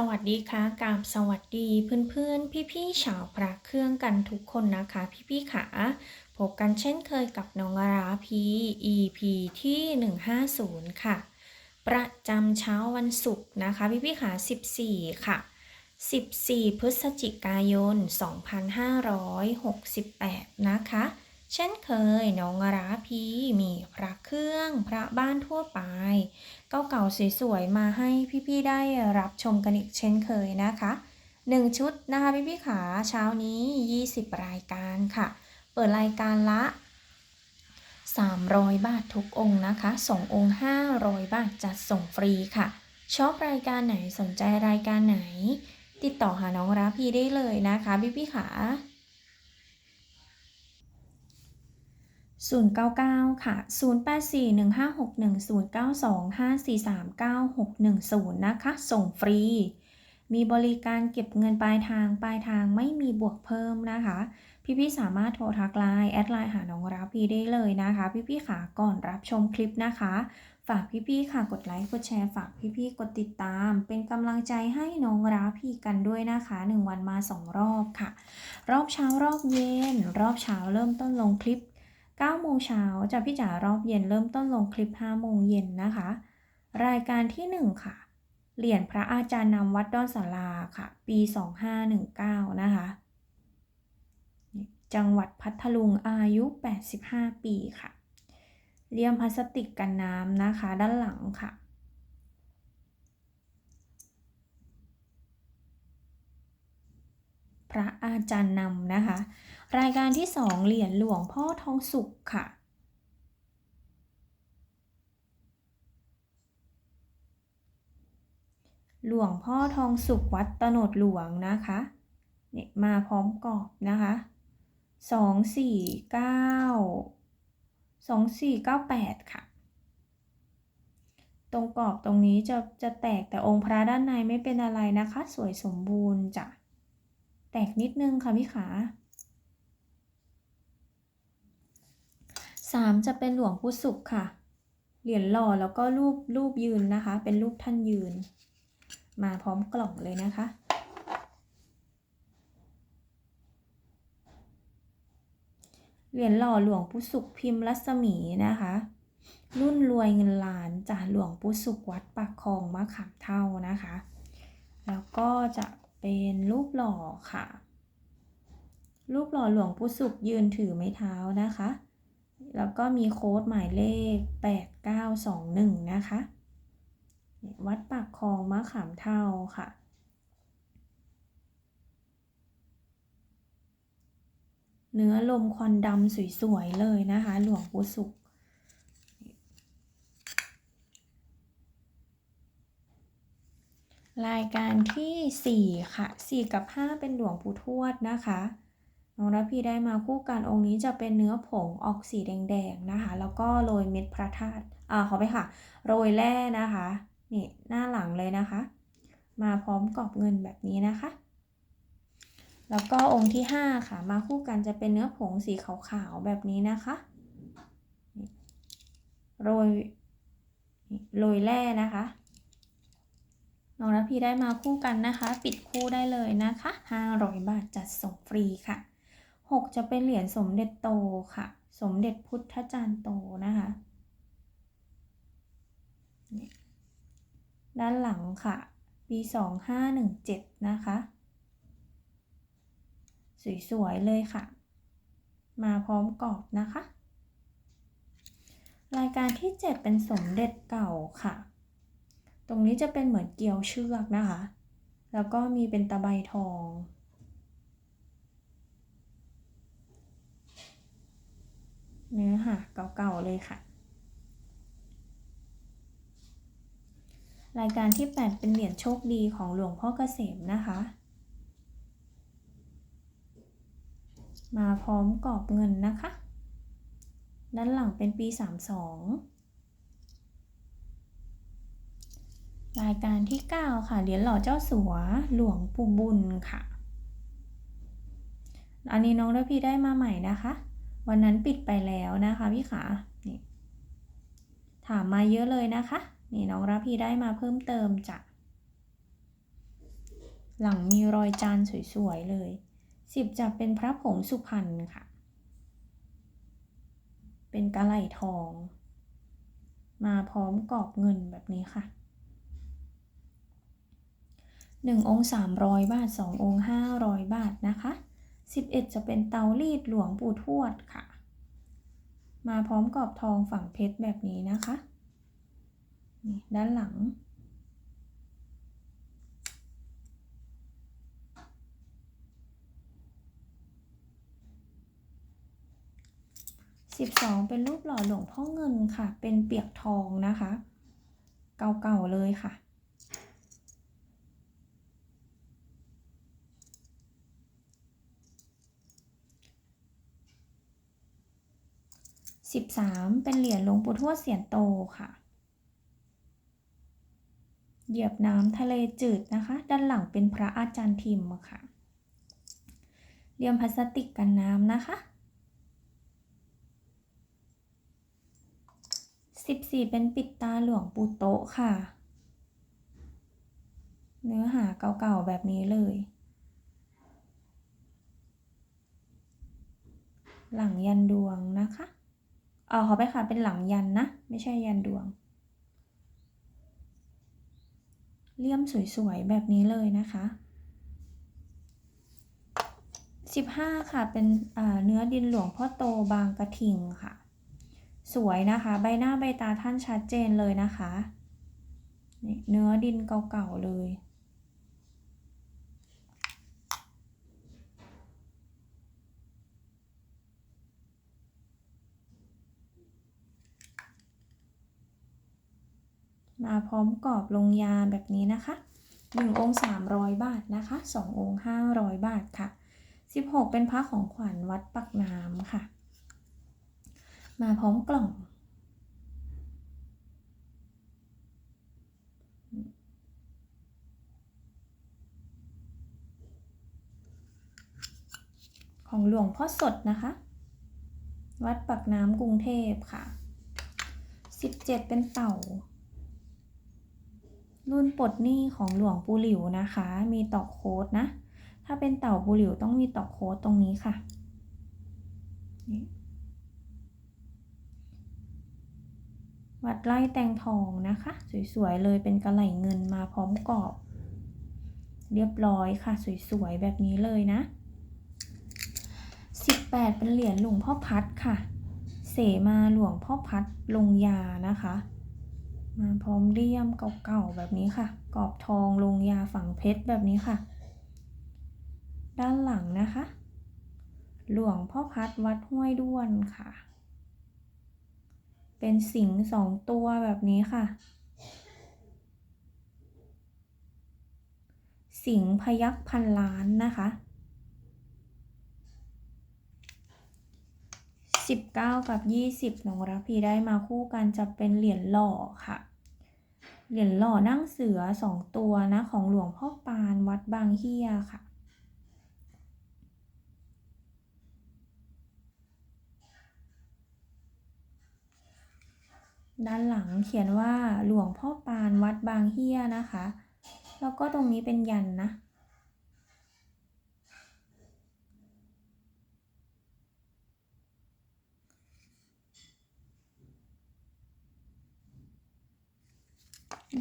สวัสดีค่ะกาบสวัสดีเพื่อนๆ พี่ๆชาวพระเครื่องกันทุกคนนะคะ พี่ๆขาพบกันเช่นเคยกับน้องราพี EP ที่ 150 ค่ะ ประจำเช้าวันศุกร์นะคะ พี่ๆขา14 ค่ะ 14 พฤศจิกายน 2568 นะคะ เช่นเคยน้องราพีมีพระเครื่องพระบ้านทั่วไป เก่าๆสวยๆมาให้พี่ๆได้รับชมกันอีกเช่นเคยนะคะ 1 ชุดนะคะพี่ๆขาเช้านี้ 20 รายการค่ะ เปิดรายการละ 300 บาททุกองค์นะคะ 2 องค์ 500 บาทจัดส่งฟรีค่ะ ชอบรายการไหนสนใจรายการไหน ติดต่อหาน้องราพีได้เลยนะคะพี่ๆขา 099 ค่ะ 084156109254396110 นะคะ ส่งฟรี มีบริการเก็บเงินปลายทาง ปลายทางไม่มีบวกเพิ่มนะคะ พี่ๆสามารถโทรทักไลน์แอดไลน์หาน้องรับพีได้เลยนะคะ พี่ๆขาก่อนรับชมคลิปนะคะ ฝากพี่ๆค่ะกดไลค์กดแชร์ฝากพี่ๆกดติดตาม เป็นกำลังใจให้น้องรับพีกันด้วยนะคะ 1 วันมา 2 รอบค่ะ รอบเช้ารอบเย็น รอบเช้าเริ่มต้นลงคลิป 9โมงเช้าจะพี่จ๋ารอบเย็นเริ่มต้นลงคลิป5โมงเย็นนะคะ รายการที่ 1 ค่ะ เหรียญพระอาจารย์นำวัดดอนสาราค่ะ ปี 2519 นะคะ จังหวัดพัทลุงอายุ 85 ปีค่ะเลี่ยมพลาสติกกันน้ำนะคะ ด้านหลังค่ะพระอาจารย์นำนะคะ รายการที่ 2 เหรียญหลวงพ่อทองสุขค่ะ หลวงพ่อทองสุขวัดตโนดหลวงนะคะเนี่ยมาพร้อมกรอบนะคะสองสี่เก้าสองสี่เก้าแปดค่ะ ตรงกรอบตรงนี้จะจะแตกแต่องค์พระด้านในไม่เป็นอะไรนะคะ สวยสมบูรณ์จ้ะ แตกนิดนึงค่ะพี่ขา สามจะเป็นหลวงปู่สุขค่ะ เหรียญหล่อแล้วก็รูปรูปยืนนะคะ เป็นรูปท่านยืน มาพร้อมกล่องเลยนะคะ เหรียญหล่อหลวงปู่สุขพิมพ์รัศมีนะคะ รุ่นรวยเงินล้านจากหลวงปู่สุขวัดปากคลองมะขามเท่านะคะ แล้วก็จะเป็นรูปหล่อค่ะ รูปหล่อหลวงปู่สุขยืนถือไม้เท้านะคะ แล้วก็มีโค้ดหมายเลข 8921 นะคะ วัดปากคลองมะขามเท่าค่ะ เนื้อลมควันดำสวยๆเลยนะคะ หลวงปู่สุขรายการที่ 4 ค่ะ 4 กับ 5 เป็นหลวงปู่ทวดนะคะ น้องรับพี่ได้มาคู่กันองค์นี้จะเป็นเนื้อผงออกสีแดงๆนะคะ แล้วก็โรยเม็ดพระธาตุอ่าขอไปค่ะ โรยแร่นะคะนี่หน้าหลังเลยนะคะ มาพร้อมกรอบเงินแบบนี้นะคะ แล้วก็องค์ที่ 5 ค่ะมาคู่กันจะเป็นเนื้อผงสีขาวๆแบบนี้นะคะโรยโรยแร่นะคะน้องรับพี่ได้มาคู่กันนะคะ ปิดคู่ได้เลยนะคะ 500 บาทจัดส่งฟรีค่ะ 6 จะเป็นเหรียญสมเด็จโตค่ะ สมเด็จพุทธจารย์โตนะคะ ด้านหลังค่ะ ปี2517 นะคะ สวยๆ เลยค่ะ มาพร้อมกรอบนะคะ รายการที่ 7 เป็นสมเด็จเก่าค่ะ ตรงนี้จะเป็นเหมือนเกลียวเชือกนะคะ แล้วก็มีเป็นตะไบทอง เนื้อค่ะเก่าๆเลยค่ะ รายการที่ 8 เป็นเหรียญโชคดีของหลวงพ่อเกษมนะคะ มาพร้อมกรอบเงินนะคะ ด้านหลังเป็นปี 32 รายการที่ 9 ค่ะ เหรียญหล่อเจ้าสัวหลวงปู่บุญค่ะ อันนี้น้องระพีได้มาใหม่นะคะ วันนั้นปิดไปแล้วนะคะพี่ขานี่ถามมาเยอะเลยนะคะ นี่น้องระพีได้มาเพิ่มเติมจ้ะหลังมีรอยจานสวยๆเลยสิบจะเป็นพระผงสุพรรณค่ะ เป็นกะไหล่ทอง มาพร้อมกรอบเงินแบบนี้ค่ะหนึ่งองค์สามร้อยบาทสององค์ห้าร้อยบาทนะคะ สิบเอ็ดจะเป็นเตารีดหลวงปู่ทวดค่ะ มาพร้อมกรอบทองฝั่งเพชรแบบนี้นะคะนี่ด้านหลังสิบสองเป็นรูปหล่อหลวงพ่อเงินค่ะ เป็นเปียกทองนะคะ เก่าๆเลยค่ะ สิบสามเป็นเหรียญหลวงปู่ทวดเสียนโตค่ะ เหยียบน้ำทะเลจืดนะคะ ด้านหลังเป็นพระอาจารย์ทิมค่ะเรียมพลาสติกกันน้ำนะคะสิบสี่เป็นปิดตาหลวงปู่โตค่ะ เนื้อหาเก่าๆแบบนี้เลยหลังยันดวงนะคะ เออขอไปค่ะเป็นหลังยันนะ ไม่ใช่ยันดวง เลี่ยมสวยๆ แบบนี้เลยนะคะ15ค่ะเป็นเนื้อดินหลวงพ่อโตบางกระทิงค่ะ สวยนะคะ ใบหน้าใบตาท่านชัดเจนเลยนะคะ เนื้อดินเก่าๆเลย มาพร้อมกรอบลงยาแบบนี้นะคะ1องค์300 บาทนะคะ2องค์500 บาทค่ะ 16 เป็นพระของขวัญวัดปักน้ำค่ะ มาพร้อมกล่อง ของหลวงพ่อสดนะคะ วัดปักน้ำกรุงเทพค่ะ 17 เป็นเต่า รุ่นปลดหนี้ของหลวงปู่หลิวนะคะ มีตอกโค้ดนะ ถ้าเป็นเต่าปูหลิวต้องมีตอกโค้ดตรงนี้ค่ะวัดไล่แตงทองนะคะ สวยๆเลยเป็นกระไหลเงินมาพร้อมกรอบ เรียบร้อยค่ะ สวยๆแบบนี้เลยนะ 18 เป็นเหรียญหลวงพ่อพัดค่ะ เสมาหลวงพ่อพัดลงยานะคะ มาพร้อมเลี่ยมเก่าๆแบบนี้ค่ะ กรอบทองลงยาฝังเพชรแบบนี้ค่ะ ด้านหลังนะคะ หลวงพ่อพัดวัดห้วยด้วนค่ะ เป็นสิงสองตัวแบบนี้ค่ะ สิงพยักพันล้านนะคะ19 กับ 20น้องรับพีได้มาคู่กันจะเป็นเหรียญหล่อค่ะ เหรียญหล่อนั่งเสือสองตัวนะของหลวงพ่อปานวัดบางเฮียค่ะ ด้านหลังเขียนว่าหลวงพ่อปานวัดบางเฮียนะคะ แล้วก็ตรงนี้เป็นยันนะ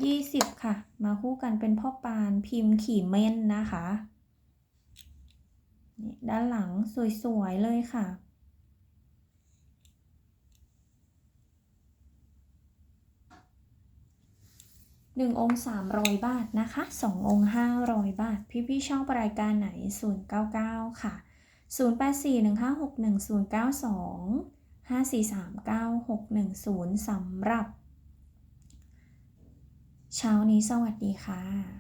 ยี่สิบค่ะ มาคู่กันเป็นพ่อปานพิมพ์ขี่เม่นนะคะนี่ด้านหลังสวยๆเลยค่ะ หนึ่งองค์สามร้อยบาทนะคะสององค์ห้าร้อยบาท พี่ๆชอบรายการไหนศูนย์เก้าเก้าค่ะศูนย์แปดสี่หนึ่งห้าหกหนึ่งศูนย์เก้าสองห้าสี่สามเก้าหกหนึ่งศูนย์สำหรับ เช้านี้สวัสดีค่ะ